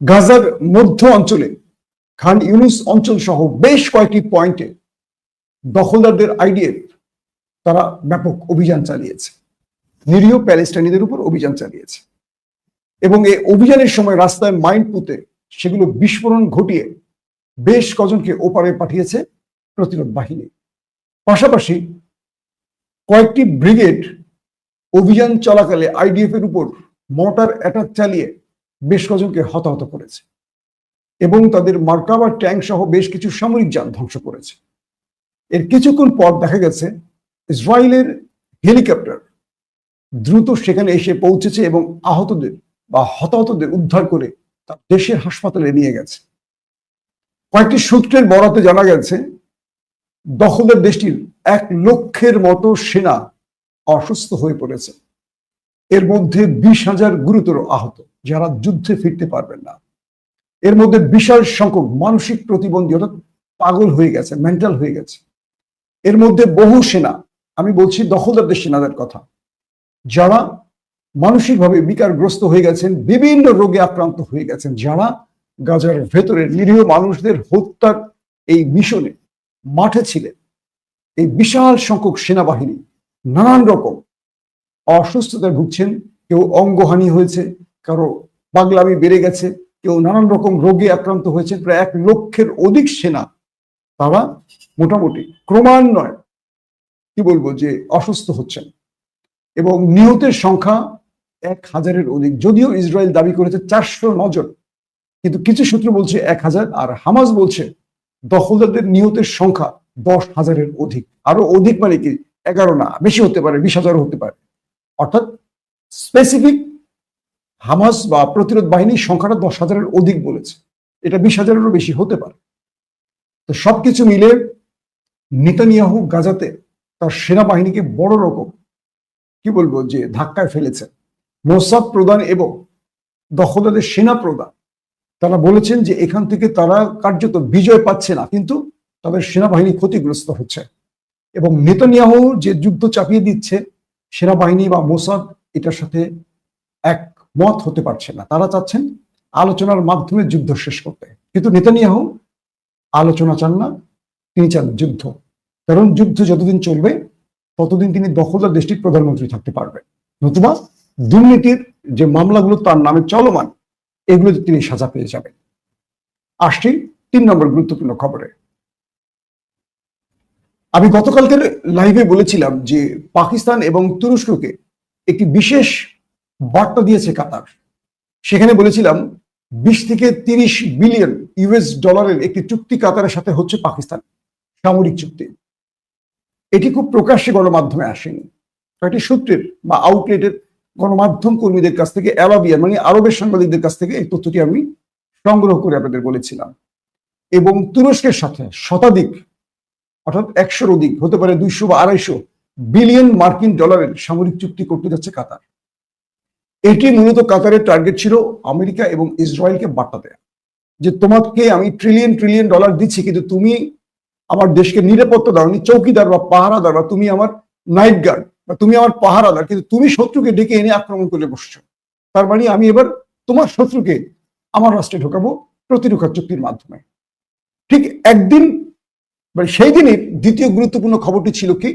গাজার মধ্য অঞ্চলে খান ইউনুস অঞ্চল সহ বেশ কয়েকটি পয়েন্টে দখলদারদের আইডিএফ তারা ব্যাপক অভিযান চালিয়েছে। নিরীহ প্যালেস্টাইনিদের উপর অভিযান চালিয়েছে। এবং এই অভিযানের সময় রাস্তায় মাইন পুঁতে সেগুলো বিস্ফোরণ ঘটিয়ে বেশ কজনকে ওপারে পাঠিয়েছে প্রতিরোধ বাহিনী। পাশাপাশি কয়েকটি ব্রিগেড অভিযান চলাকালে আইডিএফ এর উপর মর্টার অ্যাটাক চালিয়ে বেশ কজনকে হতাহত করেছে এবং তাদের মার্কাবার ট্যাঙ্ক সহ বেশ কিছু সামরিক যান ধ্বংস করেছে। এর কিছুক্ষণ পর দেখা গেছে, ইসরায়েলের হেলিকপ্টার দ্রুত সেখানে এসে পৌঁছেছে এবং আহতদের বা হতাহতদের উদ্ধার করে তার দেশের হাসপাতালে নিয়ে গেছে। কয়েকটি সূত্রের বরাতে জানা গেছে দখলের দেশটির এক লক্ষের মতো সেনা অসুস্থ হয়ে পড়েছে। এর মধ্যে বিশ হাজার গুরুতর আহত, যারা যুদ্ধে ফিরতে পারবেন না। এর মধ্যে বিশাল সংখ্যক মানসিক প্রতিবন্ধী, অর্থাৎ পাগল হয়ে গেছে মেন্টাল হয়ে গেছে। এর মধ্যে বহু সেনা, আমি বলছি দখলদারদের সেনাদের কথা, যারা মানসিকভাবে বিকারগ্রস্ত হয়ে গেছেন, বিভিন্ন রোগে আক্রান্ত হয়ে গেছেন, যারা গাজার ভেতরে নিরীহ মানুষদের হত্যার এই মিশনে মাঠে ছিলেন। এই বিশাল সংখ্যক সেনাবাহিনী, নানান রকম অসুস্থতায় ভুগছেন, কেউ অঙ্গহানি হয়েছে, কারও পাগলামি বেড়ে গেছে, কেউ নানান রকম রোগে আক্রান্ত হয়েছে প্রায় এক লক্ষের অধিক সেনা। তারা মোটামুটি ক্রমান্বয়ে, কি বলব যে, অসুস্থ হচ্ছেন। এবং নিহতের সংখ্যা এক হাজারের অধিক। যদিও ইসরায়েল দাবি করেছে চারশো নজন কিন্তু কিছু সূত্র বলছে এক হাজার, আর হামাজ বলছে দখলদারদের নিহতের সংখ্যা দশ হাজারের অধিক। আরও অধিক মানে কি? এগারো না, বেশি হতে পারে, বিশ হাজারও হতে পারে। অর্থাৎ স্পেসিফিক হামাস বা প্রতিরোধ বাহিনীর সংখ্যাটা দশ হাজারের অধিক বলেছে। এটা বিশ হাজারেরও বেশি হতে পারে। তো সবকিছু মিলে নেতানিয়াহু গাজাতে তার সেনাবাহিনীকে বড় রকম, কি বলব, যে ধাক্কায় ফেলেছে। মোসাদ প্রদান এবং দখলদারদের সেনা প্রদান তারা বলেছেন যে এখান থেকে তারা কার্যত বিজয় পাচ্ছে না, কিন্তু তাদের সেনাবাহিনী ক্ষতিগ্রস্ত হচ্ছে। এবং নেতানিয়াহু যে যুদ্ধ চাপিয়ে দিচ্ছে সেনাবাহিনী বা মোসাদ এটার সাথে একমত হতে পারছে না। তারা চাচ্ছেন আলোচনার মাধ্যমে যুদ্ধ শেষ করতে। কিন্তু নেতানিয়াহু আলোচনা চান না, তিনি চান যুদ্ধ। কারণ যুদ্ধ যতদিন চলবে, ততদিন তিনি দখলদার দেশটির প্রধানমন্ত্রী থাকতে পারবেন। নতুবা দুর্নীতির যে মামলাগুলো, তার নামে চলমান, এগুলোতে তিনি সাজা পেয়ে যাবেন। আসছি তিন নম্বর গুরুত্বপূর্ণ খবরে। আমি গতকালকের লাইভে বলেছিলাম যে পাকিস্তান এবং তুরস্ককে একটি বিশেষ বার্তা দিয়েছে কাতার। সেখানে বলেছিলাম, বিশ থেকে তিরিশ বিলিয়ন ইউএস ডলারের একটি চুক্তি কাতারের সাথে হচ্ছে পাকিস্তান, সামরিক চুক্তি। এটি খুব প্রকাশ্যে গণমাধ্যমে আসেনি। কয়েকটি সূত্রের বা আউটলেটের গণমাধ্যম কর্মীদের কাছ থেকে অ্যারাবিয়ান মানে আরবের সাংবাদিকদের কাছ থেকে এই তথ্যটি আমি সংগ্রহ করে আপনাদের বলেছিলাম। এবং তুরস্কের সাথে শতাধিক অর্থাৎ একশোর অধিক, হতে পারে দুইশো বা আড়াইশো বিলিয়ন মার্কিন ডলারের সামরিক চুক্তি করতে যাচ্ছে কাতার। এটি মূলত কাতারের টার্গেট ছিল আমেরিকা এবং ইসরায়েলকে বার্তা দেয়া। যে তোমাকে আমি ট্রিলিয়ন ট্রিলিয়ন ডলার দিচ্ছি, কিন্তু তুমি আমার দেশকে নিরাপত্তা দাও দাওনি চৌকিদার বা পাহারাদার, বা তুমি আমার নাইট গার্ড বা তুমি আমার পাহারাদার, কিন্তু তুমি শত্রুকে ডেকে এনে আক্রমণ করে বসছো। তার মানে আমি এবার তোমার শত্রুকে আমার রাষ্ট্রে ঢোকাবো প্রতিরক্ষা চুক্তির মাধ্যমে। ঠিক একদিন মানে সেই দিনের দ্বিতীয় গুরুত্বপূর্ণ খবরটি ছিল কি?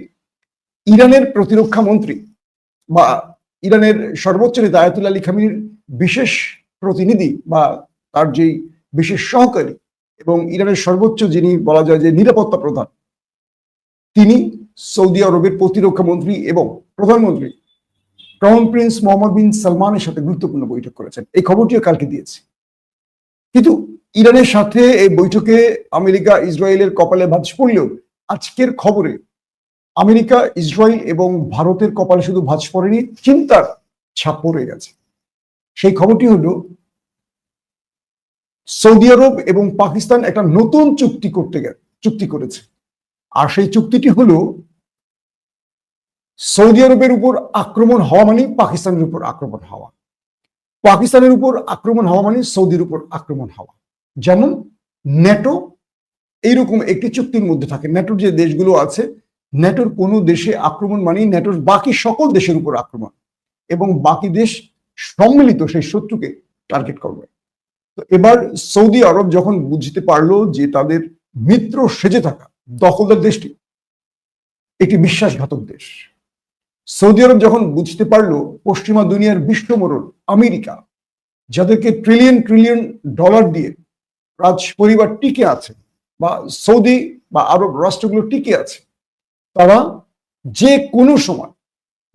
ইরানের প্রতিরক্ষা মন্ত্রী বা ইরানের সর্বোচ্চ নেতা আয়াতুল্লাহ আলী খামির বিশেষ প্রতিনিধি বা তার যেই বিশেষ সহকারী এবং ইরানের সর্বোচ্চ যিনি বলা যায় যে নিরাপত্তা প্রধান, তিনি সৌদি আরবের প্রতিরক্ষা মন্ত্রী এবং প্রধানমন্ত্রী ক্রাউন প্রিন্স মোহাম্মদ বিন সালমানের সাথে গুরুত্বপূর্ণ বৈঠক করেছেন। এই খবরটিও কালকে দিয়েছে। কিন্তু ইরানের সাথে এই বৈঠকে আমেরিকা, ইসরায়েলের কপালে ভাঁজ পড়লেও আজকের খবরে আমেরিকা, ইসরায়েল এবং ভারতের কপালে শুধু ভাঁজ পড়েনি, চিন্তার ছাপ পড়ে গেছে। সেই খবরটি হলো, সৌদি আরব এবং পাকিস্তান একটা নতুন চুক্তি করতে চুক্তি করেছে। আর সেই চুক্তিটি হলো, সৌদি আরবের উপর আক্রমণ হওয়া মানে পাকিস্তানের উপর আক্রমণ হওয়া। পাকিস্তানের উপর আক্রমণ হওয়া মানে সৌদির উপর আক্রমণ হওয়া। যেমন ন্যাটো এইরকম একটি চুক্তির মধ্যে থাকে। ন্যাটোর যে দেশগুলো আছে, ন্যাটোর কোনো দেশে আক্রমণ মানেই ন্যাটোর বাকি সকল দেশের উপর আক্রমণ এবং বাকি দেশ সম্মিলিত সেই শত্রুকে টার্গেট করবে। তো এবার সৌদি আরব যখন বুঝতে পারল যে তাদের মিত্র সেজে থাকা দখলদার দেশটি একটি বিশ্বাসঘাতক দেশ। সৌদি আরব যখন বুঝতে পারল পশ্চিমা দুনিয়ার বিশ্বমরণ আমেরিকা, যাদেরকে ট্রিলিয়ন ট্রিলিয়ন ডলার দিয়ে রাজ পরিবার টিকে আছে বা সৌদি বা আরব রাষ্ট্রগুলো টিকে আছে, তারা যে কোনো সময়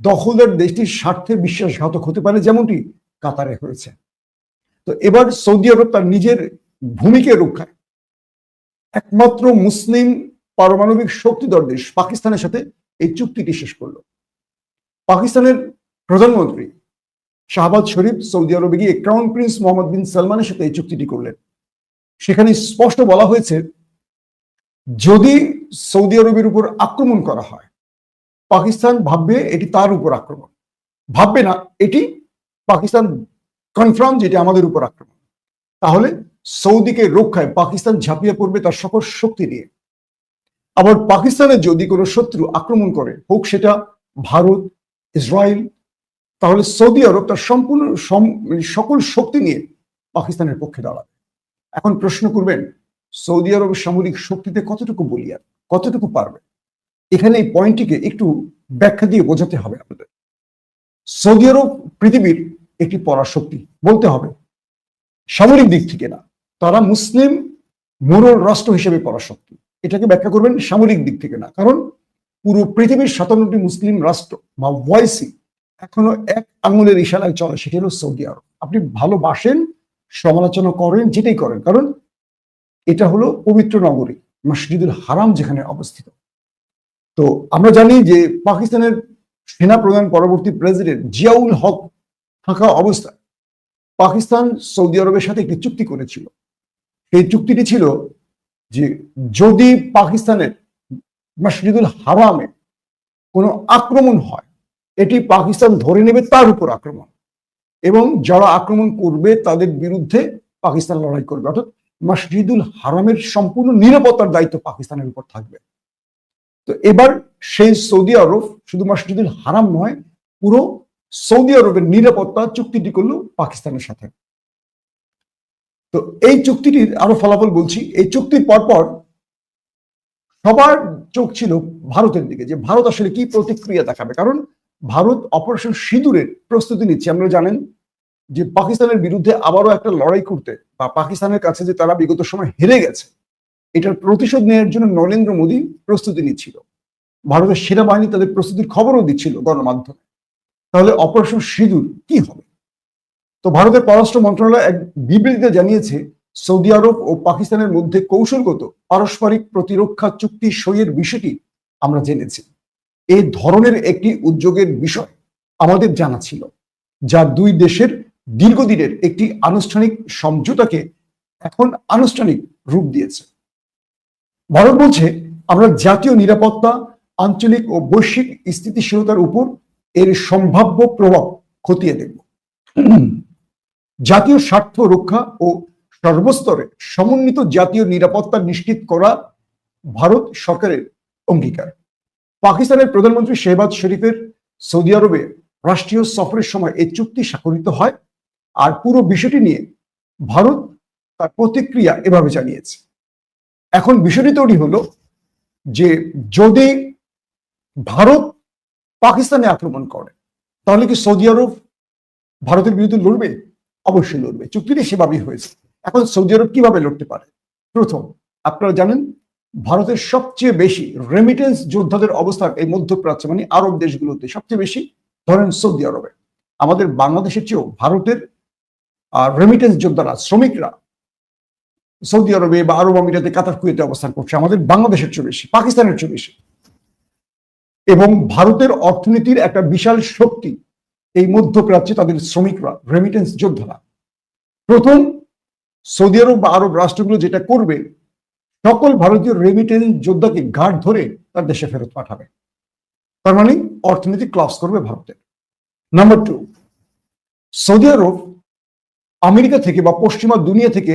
দখলদার দেশটির স্বার্থে বিশ্বাসঘাতক হতে পারে যেমনটি কাতারে হয়েছে। তো এবার সৌদি আরব তার নিজের ভূমিকে রক্ষায়। একমাত্র মুসলিম পারমাণবিক শক্তিধর দেশ পাকিস্তানের সাথে এই চুক্তিটি শেষ করল। পাকিস্তানের প্রধানমন্ত্রী শাহবাজ শরীফ সৌদি আরবে গিয়ে ক্রাউন প্রিন্স মোহাম্মদ বিন সালমানের সাথে এই চুক্তিটি করলেন। সেখানে স্পষ্ট বলা হয়েছে, যদি সৌদি আরবের উপর আক্রমণ করা হয়, পাকিস্তান ভাববে এটি তার উপর আক্রমণ। ভাববে না, এটি পাকিস্তান কনফার্ম যেটি আমাদের উপর আক্রমণ। তাহলে সৌদিকে রক্ষায় পাকিস্তান ঝাঁপিয়ে পড়বে তার সকল শক্তি নিয়ে। আবার পাকিস্তানের যদি কোনো শত্রু আক্রমণ করে, হোক সেটা ভারত, ইসরায়েল, তাহলে সৌদি আরব তার সম্পূর্ণ সকল শক্তি নিয়ে পাকিস্তানের পক্ষে দাঁড়াবে। এখন প্রশ্ন করবেন, সৌদি আরবের সামরিক শক্তিতে কতটুকু বলিয়ার কতটুকু পারবে? এখানে এই পয়েন্টটিকে একটু ব্যাখ্যা দিয়ে বোঝাতে হবে আমাদের সৌদি আরব পৃথিবীর একটি পরাশক্তি বলতে হবে। সামরিক দিক থেকে না, তারা মুসলিম মোরল রাষ্ট্র হিসেবে পরাশক্তি। এটাকে ব্যাখ্যা করবেন সামরিক দিক থেকে না, কারণ পুরো পৃথিবীর সাতান্নটি মুসলিম রাষ্ট্র বা ওয়াইসি এখনও এক আঙুলের ইশারায় চলে, সেটি হলো সৌদি আরব। আপনি ভালোবাসেন সমালোচনা করেন, যেটাই করেন। কারণ এটা হলো পবিত্র নগরী, মসজিদুল হারাম যেখানে অবস্থিত। তো আমরা জানি যে পাকিস্তানের সেনা প্রধান পরবর্তী প্রেসিডেন্ট জিয়াউল হক থাকা অবস্থায় পাকিস্তান সৌদি আরবের সাথে একটি চুক্তি করেছিল। সেই চুক্তিটি ছিল যে যদি পাকিস্তানের মসজিদুল হারামে কোনো আক্রমণ হয়, এটি পাকিস্তান ধরে নেবে তার উপর আক্রমণ। এবং যারা আক্রমণ করবে তাদের বিরুদ্ধে পাকিস্তান লড়াই করবে। অর্থাৎ মসজিদুল হারামের সম্পূর্ণ নিরাপত্তার দায়িত্ব পাকিস্তানের উপর থাকবে। তো এবার সেই সৌদি আরব শুধু মসজিদুল হারাম নয়, পুরো সৌদি আরবের নিরাপত্তা চুক্তিটি করল পাকিস্তানের সাথে। তো এই চুক্তিটির আরও ফলাফল বলছি। এই চুক্তির পরপর সবার চোখ ছিল ভারতের দিকে যে ভারত আসলে কি প্রতিক্রিয়া দেখাবে। কারণ ভারত অপারেশন সিঁদুরের প্রস্তুতি নিচ্ছে। আমরা জানেন যে পাকিস্তানের বিরুদ্ধে আবারও একটা লড়াই করতে বা পাকিস্তানের কাছে যে তারা বিগত সময় হেরে গেছে, এটার প্রতিশোধ নেওয়ার জন্য নরেন্দ্র মোদী প্রস্তুতি নিচ্ছিল। ভারতের সেনাবাহিনী তাদের প্রস্তুতির খবরও দিচ্ছিল গণমাধ্যমে। তাহলে অপারেশন সিঁদুর কি হবে? তো ভারতের পররাষ্ট্র মন্ত্রণালয় এক বিবৃতিতে জানিয়েছে, সৌদি আরব ও পাকিস্তানের মধ্যে কৌশলগত পারস্পরিক প্রতিরক্ষা চুক্তি সইয়ের বিষয়টি আমরা জেনেছি। এই ধরনের একটি উদ্যোগের বিষয় আমাদের জানা ছিল, যা দুই দেশের দীর্ঘদিনের একটি আনুষ্ঠানিক সমঝোতাকে এখন আনুষ্ঠানিক রূপ দিয়েছে। ভারত বলছে, আমরা জাতীয় নিরাপত্তা, আঞ্চলিক ও বৈশ্বিক স্থিতিশীলতার উপর এর সম্ভাব্য প্রভাব খতিয়ে দেখব। জাতীয় স্বার্থ রক্ষা ও সর্বস্তরে সমন্বিত জাতীয় নিরাপত্তা নিশ্চিত করা ভারত সরকারের অঙ্গীকার। পাকিস্তানের প্রধানমন্ত্রী শেহবাজ শরীফের সৌদি আরবে রাষ্ট্রীয় সফরের সময় এই চুক্তি স্বাক্ষরিত হয়। আর পুরো বিষয়টি নিয়ে ভারত তার প্রতিক্রিয়া এভাবে জানিয়েছে। এখন বিষয়টি তৈরি হলো যে যদি ভারত পাকিস্তানে আক্রমণ করে, তাহলে কি সৌদি আরব ভারতের বিরুদ্ধে লড়বে? অবশ্যই লড়বে। চুক্তিটি সেভাবেই হয়েছে। এখন সৌদি আরব কীভাবে লড়তে পারে? প্রথম, আপনারা জানেন, ভারতের সবচেয়ে বেশি রেমিটেন্স যোদ্ধাদের অবস্থান এই মধ্যপ্রাচ্য মানে আরব দেশগুলোতে সবচেয়ে বেশি ধরেন সৌদি আরবে। আমাদের বাংলাদেশের চেয়েও ভারতের রেমিটেন্স যোদ্ধারা, শ্রমিকরা সৌদি আরবে বা আরব আমিরাতে, কাতার, কুয়েতে অবস্থান করছে। আমাদের বাংলাদেশের চেয়ে বেশি, পাকিস্তানের চেয়ে বেশি। এবং ভারতের অর্থনীতির একটা বিশাল শক্তি এই মধ্যপ্রাচ্যে তাদের শ্রমিকরা রেমিটেন্স যোদ্ধারা। প্রথম সৌদি আরব বা আরব রাষ্ট্রগুলো যেটা করবে, সকল ভারতীয় রেমিটেন্স যোদ্ধাকে ঘাট ধরে তার দেশে ফেরত পাঠাবে। তার মানে অর্থনীতি ক্লাস করবে ভারতের। Number two Saudi Arab America থেকে বা পশ্চিমা দুনিয়া থেকে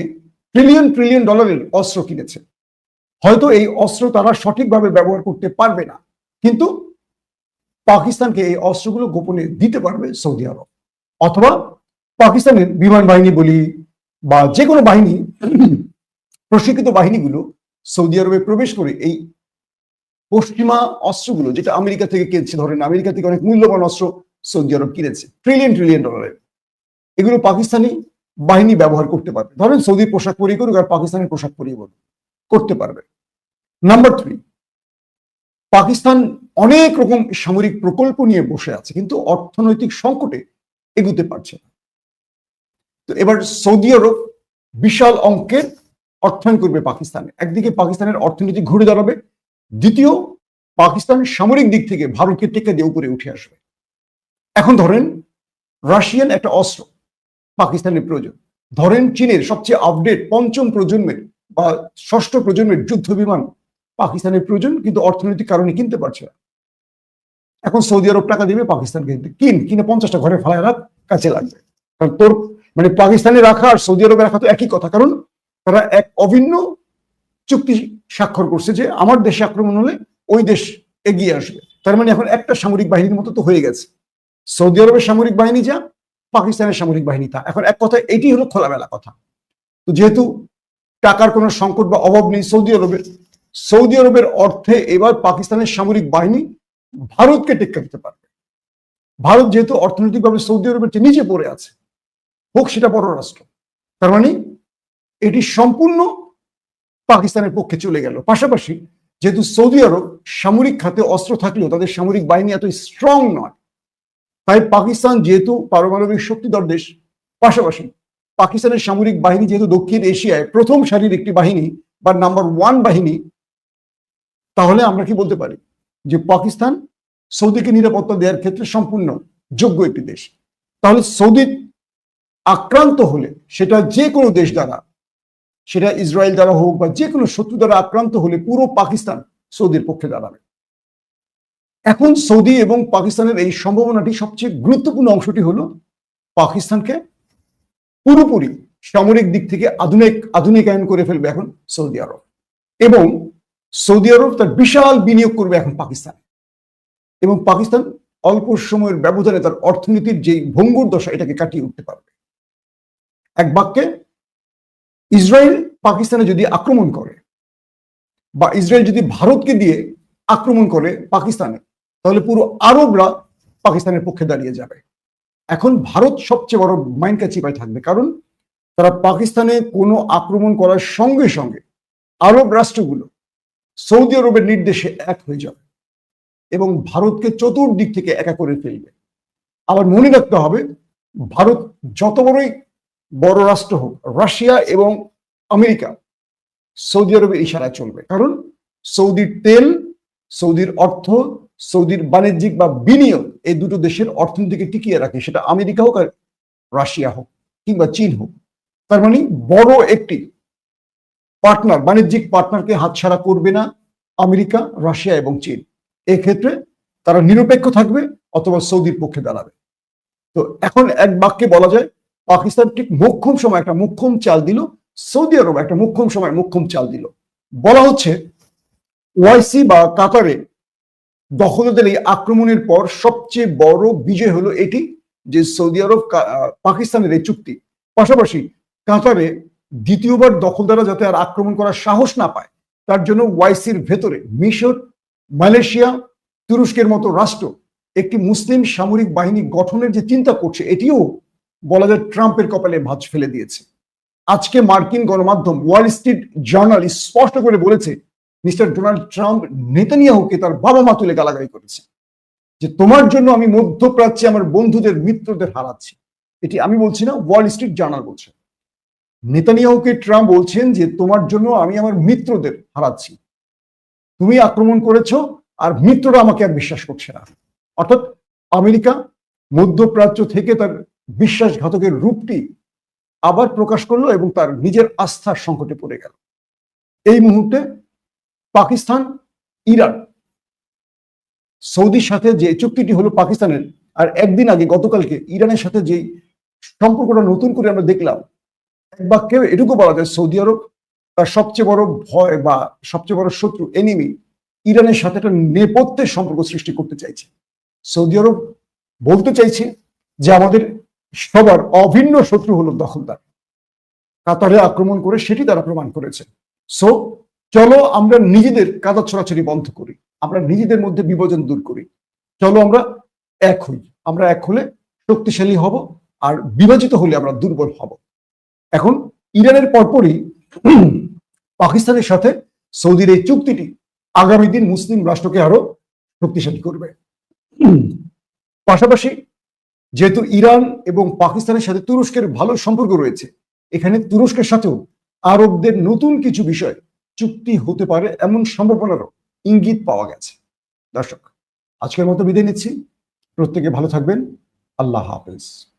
ট্রিলিয়ন ট্রিলিয়ন ডলারের অস্ত্র কিনেছে। হয়তো এই অস্ত্র তারা সঠিকভাবে ব্যবহার করতে পারবে না, কিন্তু পাকিস্তানকে এই অস্ত্রগুলো গোপনে দিতে পারবে সৌদি আরব। অথবা পাকিস্তানের বিমান বাহিনী বলি বা যে কোনো বাহিনী, প্রশিক্ষিত বাহিনীগুলো সৌদি আরবে প্রবেশ করে এই পশ্চিমা অস্ত্রগুলো, যেটা আমেরিকা থেকে কিনছে, ধরেন আমেরিকা থেকে অনেক মূল্যবান অস্ত্র সৌদি আরব কিনেছে ট্রিলিয়ন ট্রিলিয়ন ডলারের এগুলো পাকিস্তানি বাহিনী ব্যবহার করতে পারবে। ধরেন সৌদির পোশাক পরিয়ে করুক আর পাকিস্তানের পোশাক পরিয়ে করতে পারবে। নাম্বার থ্রি পাকিস্তান অনেক রকম সামরিক প্রকল্প নিয়ে বসে আছে, কিন্তু অর্থনৈতিক সংকটে এগুতে পারছে না। তো এবার সৌদি আরব বিশাল অঙ্কের অর্থায়ন করবে পাকিস্তানে। একদিকে পাকিস্তানের অর্থনীতি ঘুরে দাঁড়াবে, দ্বিতীয় পাকিস্তান সামরিক দিক থেকে ভারতকে টেক্কা দিয়ে উপরে উঠে আসবে। এখন ধরেন রাশিয়ান একটা অস্ত্র পাকিস্তানের প্রয়োজন। ধরেন চীনের সবচেয়ে আপডেট পঞ্চম প্রজন্মের বা ষষ্ঠ প্রজন্মের যুদ্ধ বিমান পাকিস্তানের প্রয়োজন, কিন্তু অর্থনৈতিক কারণে কিনতে পারছে না। এখন সৌদি আরব টাকা দিবে পাকিস্তানকে কিন, কিনে পঞ্চাশটা ঘরে ফেলায় রাখ কাছে লাগবে। কারণ তোর মানে পাকিস্তানে রাখা আর সৌদি আরবে রাখা তো একই কথা, কারণ তারা এক অভিন্ন চুক্তি স্বাক্ষর করছে যে আমার দেশে আক্রমণ হলে ওই দেশ এগিয়ে আসবে। তার মানে এখন একটা সামরিক বাহিনীর মতো তো হয়ে গেছে। সৌদি আরবের সামরিক বাহিনী যা পাকিস্তানের সামরিক বাহিনী তা। এখন এক কথা এটি হলো খোলামেলা কথা। তো যেহেতু টাকার কোনো সংকট বা অভাব নেই, সৌদি আরবের সৌদি আরবের অর্থে এবার পাকিস্তানের সামরিক বাহিনী ভারতকে টেক্কা দিতে পারবে। ভারত যেহেতু অর্থনৈতিকভাবে সৌদি আরবের চেয়ে নিচে পড়ে আছে, হোক সেটা বড় রাষ্ট্র। তার মানে এটি সম্পূর্ণ পাকিস্তানের পক্ষে চলে গেল। পাশাপাশি যেহেতু সৌদি আরব সামরিক খাতে অস্ত্র থাকলেও তাদের সামরিক বাহিনী এত স্ট্রং নয় তাই পাকিস্তান যেহেতু পারমাণবিক শক্তিধর দেশ, পাশাপাশি পাকিস্তানের সামরিক বাহিনী যেহেতু দক্ষিণ এশিয়ায় প্রথম সারির একটি বাহিনী বা নাম্বার ওয়ান বাহিনী, তাহলে আমরা কি বলতে পারি? যে পাকিস্তান সৌদিকে নিরাপত্তা দেওয়ার ক্ষেত্রে সম্পূর্ণ যোগ্য একটি দেশ। তাহলে সৌদি আক্রান্ত হলে সেটা যে কোনো দেশ দ্বারা, সেটা ইসরায়েল দ্বারা হোক বা যে কোনো শত্রু দ্বারা আক্রান্ত হলে পুরো পাকিস্তান সৌদির পক্ষে দাঁড়াবে। এখন সৌদি এবং পাকিস্তানের এই সম্ভাবনাটি সবচেয়ে গুরুত্বপূর্ণ অংশটি হলো পাকিস্তানকে পুরোপুরি সামরিক দিক থেকে আধুনিক, আধুনিকায়ন করে ফেলবে এখন সৌদি আরব। এবং সৌদি আরব তার বিশাল বিনিয়োগ করবে এখন পাকিস্তানে। এবং পাকিস্তান অল্প সময়ের ব্যবধানে তার অর্থনীতির যে ভঙ্গুর দশা, এটাকে কাটিয়ে উঠতে পারবে। এক বাক্যে, ইসরায়েল পাকিস্তানে যদি আক্রমণ করে বা ইসরায়েল যদি ভারতকে দিয়ে আক্রমণ করে পাকিস্তানে তাহলে পুরো আরবরা পাকিস্তানের পক্ষে দাঁড়িয়ে যাবে। এখন ভারত সবচেয়ে বড় মাইন্ড চিপায় থাকবে। কারণ তারা পাকিস্তানে কোনো আক্রমণ করার সঙ্গে সঙ্গে আরব রাষ্ট্রগুলো সৌদি আরবের নির্দেশে এক হয়ে যাবে এবং ভারতকে চতুর্দিক থেকে একা করে ফেলবে। আবার মনে রাখতে হবে, ভারত যত বড়ই বড় রাষ্ট্র হোক, রাশিয়া এবং আমেরিকা সৌদি আরবের ইশারায় চলবে। কারণ সৌদির তেল, সৌদির অর্থ সৌদির বাণিজ্যিক বা বিনিয়োগ এই দুটো দেশের অর্থনীতিকে টিকিয়ে রাখে, সেটা আমেরিকা হোক আর রাশিয়া হোক কিংবা চীন হোক। তার মানে বড় একটি পার্টনার বাণিজ্যিক পার্টনারকে হাতছাড়া করবে না আমেরিকা, রাশিয়া এবং চীন। এক্ষেত্রে তারা নিরপেক্ষ থাকবে অথবা সৌদির পক্ষে দাঁড়াবে। তো এখন এক বাক্যে বলা যায়, পাকিস্তান ঠিক মোক্ষম সময় একটা মোক্ষম চাল দিল, সৌদি আরব একটা মোক্ষম সময় মোক্ষম চাল দিল। বলা হচ্ছে, ওয়াইসি বা কাতারে দখলদের এই আক্রমণের পর সবচেয়ে বড় বিজয় হলো এটি, যে সৌদি আরব পাকিস্তানের এই চুক্তি। পাশাপাশি কাতারে দ্বিতীয়বার দখলদারা যাতে আর আক্রমণ করার সাহস না পায়, তার জন্য ওয়াইসির ভেতরে মিশর, মালয়েশিয়া, তুরস্কের মতো রাষ্ট্র একটি মুসলিম সামরিক বাহিনী গঠনের যে চিন্তা করছে, এটিও বলা যায় ট্রাম্পের কপালে ভাঁজ ফেলে দিয়েছে। আজকে মার্কিন গণমাধ্যম ওয়াল স্ট্রিট জার্নাল স্পষ্ট করে বলেছে মিস্টার ডোনাল্ড ট্রাম্প নেতানিয়াহুকে তার বাবা মা তুলে গালাগালি করেছে। যে তোমার জন্য আমি মধ্যপ্রাচ্যে আমার বন্ধুদের, মিত্রদের হারাচ্ছি। এটি আমি বলছি না ওয়াল স্ট্রিট জার্নাল বলছে। নেতানিয়াহুকে ট্রাম্প বলছেন যে, তোমার জন্য আমি আমার মিত্রদের হারাচ্ছি। তুমি আক্রমণ করেছ আর মিত্ররা আমাকে আর বিশ্বাস করছে না। অর্থাৎ আমেরিকা মধ্যপ্রাচ্য থেকে তার বিশ্বাসঘাতকের রূপটি আবার প্রকাশ করল এবং তার নিজের আস্থার সংকটে পড়ে গেল। এই মুহূর্তে পাকিস্তান, ইরান। সৌদির সাথে যে চুক্তিটি হলো পাকিস্তানের, আর একদিন আগে গতকালকে ইরানের সাথে যে সম্পর্কটা নতুন করে আমরা দেখলাম, এক বাক্যে এটুকু বলা যায়, সৌদি আরব তার সবচেয়ে বড় ভয় বা সবচেয়ে বড় শত্রু এনিমি ইরানের সাথে একটা নেপথ্যের সম্পর্ক সৃষ্টি করতে চাইছে। সৌদি আরব বলতে চাইছে যে আমাদের সবার অভিন্ন শত্রু হলো দখলদার। কাতারে আক্রমণ করে সেটি তারা প্রমাণ করেছে। সো চলো আমরা নিজেদের কাদা ছড়াছড়ি বন্ধ করি। আমরা নিজেদের মধ্যে বিভাজন দূর করি। চলো আমরা এক হই। আমরা এক হলে শক্তিশালী হব আর বিভাজিত হলে আমরা দুর্বল হব। এখন ইরানের পরপরই পাকিস্তানের সাথে সৌদির এই চুক্তিটি আগামী দিন মুসলিম রাষ্ট্রকে আরও শক্তিশালী করবে। পাশাপাশি যেহেতু ইরান এবং পাকিস্তানের সাথে তুরস্কের ভালো সম্পর্ক রয়েছে, এখানে তুরস্কের সাথেও আরবদের নতুন কিছু বিষয় চুক্তি হতে পারে এমন সম্ভাবনারও ইঙ্গিত পাওয়া গেছে। দর্শক, আজকের মতো বিদায় নিচ্ছি। প্রত্যেকে ভালো থাকবেন। আল্লাহ হাফেজ।